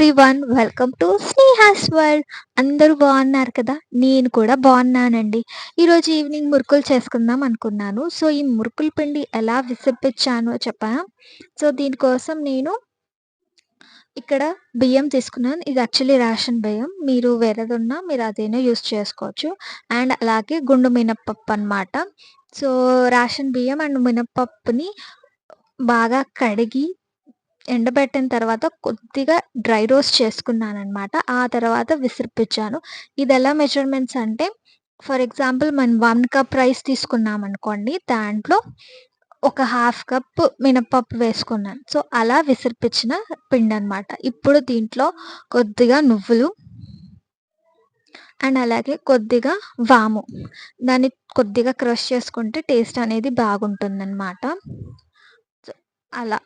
Everyone welcome to Sneha's world. అందరూ బాగున్నారు కదా? నేను కూడా బాగున్నానండి. ఈరోజు ఈవినింగ్ మురుకులు చేసుకుందాం అనుకున్నాను. సో ఈ మురుకుల పిండి ఎలా విసిప్పించానో చెప్పాను? సో దీనికోసం నేను ఇక్కడ బియ్యం తీసుకున్నాను. ఇది యాక్చువల్లీ రేషన్ బియ్యం. మీరు వేరేది ఉన్నా మీరు అదేనో యూస్ చేసుకోవచ్చు. అండ్ అలాగే గుండు మినప్పప్పు అనమాట సో రేషన్ బియ్యం అండ్ మినప్పప్పుని బాగా కడిగి ఎండబెట్టిన తర్వాత కొద్దిగా డ్రై రోస్ట్ చేసుకున్నాననమాట. ఆ తర్వాత విసిరిపించాను ఇది ఎలా మెజర్‌మెంట్స్ అంటే ఫర్ ఎగ్జాంపుల్ మనం వన్ కప్ రైస్ తీసుకున్నామనుకోండి. దాంట్లో ఒక హాఫ్ కప్ మినపప్పు వేసుకున్నాను. సో, అలా విసిరిపించిన పిండి అనమాట ఇప్పుడు దీంట్లో కొద్దిగా నువ్వులు అండ్ అలాగే కొద్దిగా వాము. దాన్ని కొద్దిగా క్రష్ చేసుకుంటే టేస్ట్ అనేది బాగుంటుందనమాట. సో, అలా.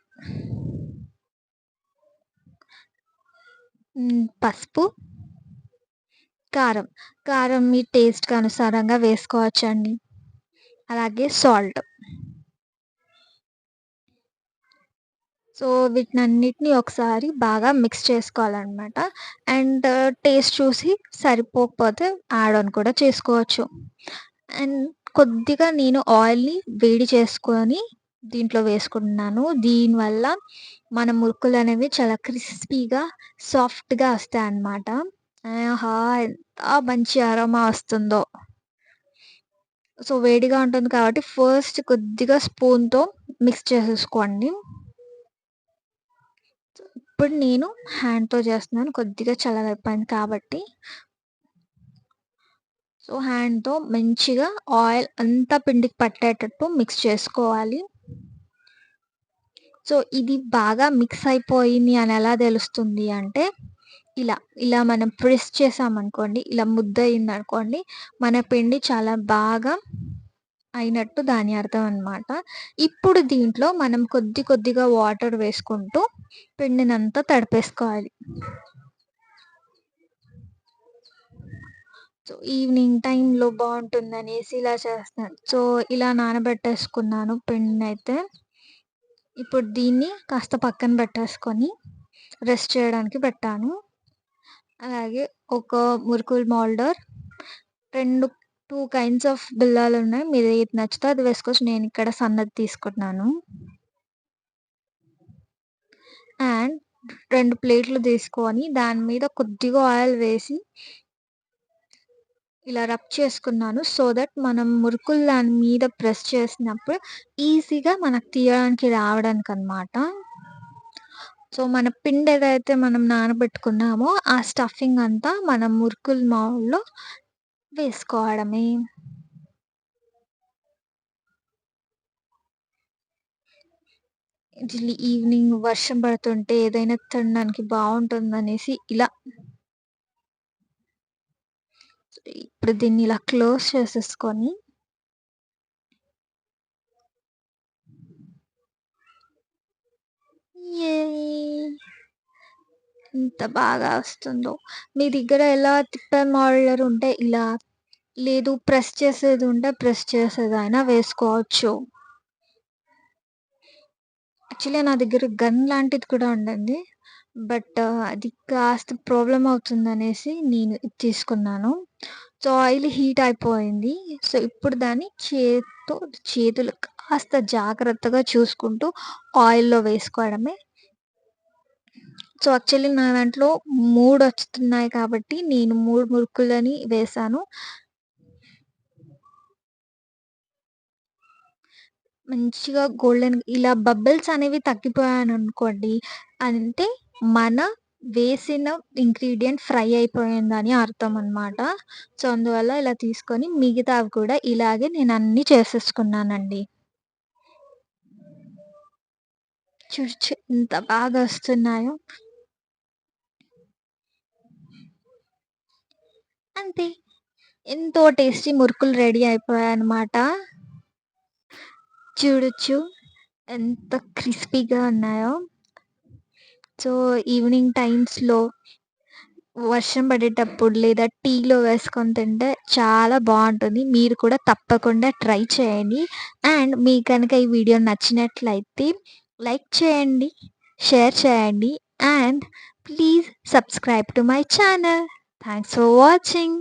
పసుపు కారం. కారం మీ టేస్ట్‌కి అనుసారంగా వేసుకోవచ్చండి. అలాగే సాల్ట్. సో వీటినన్నిటిని ఒకసారి బాగా మిక్స్ చేసుకోవాలన్నమాట. అండ్ టేస్ట్ చూసి సరిపోకపోతే యాడ్ ఆన్ కూడా చేసుకోవచ్చు. అండ్ కొద్దిగా నేను ఆయిల్ని వేడి చేసుకొని దీంట్లో వేసుకుంటున్నాను. దీనివల్ల మన మురుకులు అనేవి చాలా క్రిస్పీగా సాఫ్ట్గా వస్తాయి అన్నమాట ఆహా! ఎంత మంచి అరోమా వస్తుందో. సో వేడిగా ఉంటుంది కాబట్టి ఫస్ట్ కొద్దిగా స్పూన్తో మిక్స్ చేసేసుకోండి. ఇప్పుడు నేను హ్యాండ్తో చేస్తున్నాను. కొద్దిగా చల్లగైపోయింది కాబట్టి. సో హ్యాండ్తో మంచిగా ఆయిల్ అంతా పిండికి పట్టేటట్టు మిక్స్ చేసుకోవాలి. సో ఇది బాగా మిక్స్ అయిపోయింది అని ఎలా తెలుస్తుంది అంటే ఇలా ఇలా మనం ప్రెస్ చేసామనుకోండి ఇలా ముద్ద అయిందనుకోండి మన పిండి చాలా బాగా అయినట్టు దాని అర్థం అనమాట ఇప్పుడు దీంట్లో మనం కొద్ది కొద్దిగా వాటర్ వేసుకుంటూ పిండినంతా తడిపేసుకోవాలి. సో ఈవినింగ్ టైంలో బాగుంటుందనేసి ఇలా చేస్తాను సో ఇలా నానబెట్టేసుకున్నాను పిండిని అయితే ఇప్పుడు దీన్ని కాస్త పక్కన పెట్టేసుకొని రెస్ట్ చేయడానికి పెట్టాను. అలాగే ఒక మురుకుల్ మోల్డర్ రెండు టూ కైండ్స్ ఆఫ్ బిల్లాలు ఉన్నాయి. మీరు ఏది నచ్చితే అది వేసుకోవచ్చు. నేను ఇక్కడ సన్నది తీసుకున్నాను అండ్ రెండు ప్లేట్లు తీసుకొని దాని మీద కొద్దిగా ఆయిల్ వేసి ఇలా రబ్ చేసుకున్నాను. సో దట్ మనం మురుకులు దాని మీద ప్రెస్ చేసినప్పుడు ఈజీగా మనకు తీయడానికి రావడానికి అనమాట సో మన పిండి ఏదైతే మనం నానబెట్టుకున్నామో ఆ స్టఫింగ్ అంతా మనం మురుకుల మావుల్లో వేసుకోవడమే. ఈవినింగ్ వర్షం పడుతుంటే ఏదైనా తినడానికి బాగుంటుందనేసి ఇలా ఇప్పుడు దీన్ని ఇలా క్లోజ్ చేసేసుకొని ఎంత బాగా వస్తుందో. మీ దగ్గర ఎలా తిప్పే మోడలర్ ఉంటే ఇలా లేదు ప్రెస్ చేసేది ఉంటే ప్రెస్ చేసేది అయినా వేసుకోవచ్చు. యాక్చువల్లీ నా దగ్గర గన్ లాంటిది కూడా ఉండండి బట్ అది కాస్త ప్రాబ్లమ్ అవుతుందనేసి నేను ఇది తీసుకున్నాను సో ఆయిల్ హీట్ అయిపోయింది సో ఇప్పుడు దాన్ని చేత్తో చేతులు కాస్త జాగ్రత్తగా చూసుకుంటూ ఆయిల్‌లో వేసుకోవడమే. సో, యాక్చువల్లీ నా దాంట్లో మూడు వస్తున్నాయి కాబట్టి నేను మూడు మురుకులని వేశాను. మంచిగా గోల్డెన్ ఇలా బబుల్స్ అనేవి తగ్గిపోయాయనుకోండి అంటే మన వేసిన ఇంగ్రీడియంట్ ఫ్రై అయిపోయిందని అర్థం అనమాట. సో, అందువల్ల ఇలా తీసుకొని మిగతావి కూడా ఇలాగే నేను అన్నీ చేసేసుకున్నానండి. చూచి ఎంత బాగా వస్తున్నాయో. అంతే. ఎంతో టేస్టీ మురుకులు రెడీ అయిపోయాయన్నమాట. చూడొచ్చు ఎంత క్రిస్పీగా ఉన్నాయో. సో, ఈవినింగ్ టైమ్స్‌లో వర్షం పడేటప్పుడు లేదా టీలో వేసుకొని తింటే చాలా బాగుంటుంది. మీరు కూడా తప్పకుండా ట్రై చేయండి. అండ్ మీ కనుక ఈ వీడియో నచ్చినట్లయితే లైక్ చేయండి, షేర్ చేయండి. And please subscribe to my channel. Thanks for watching.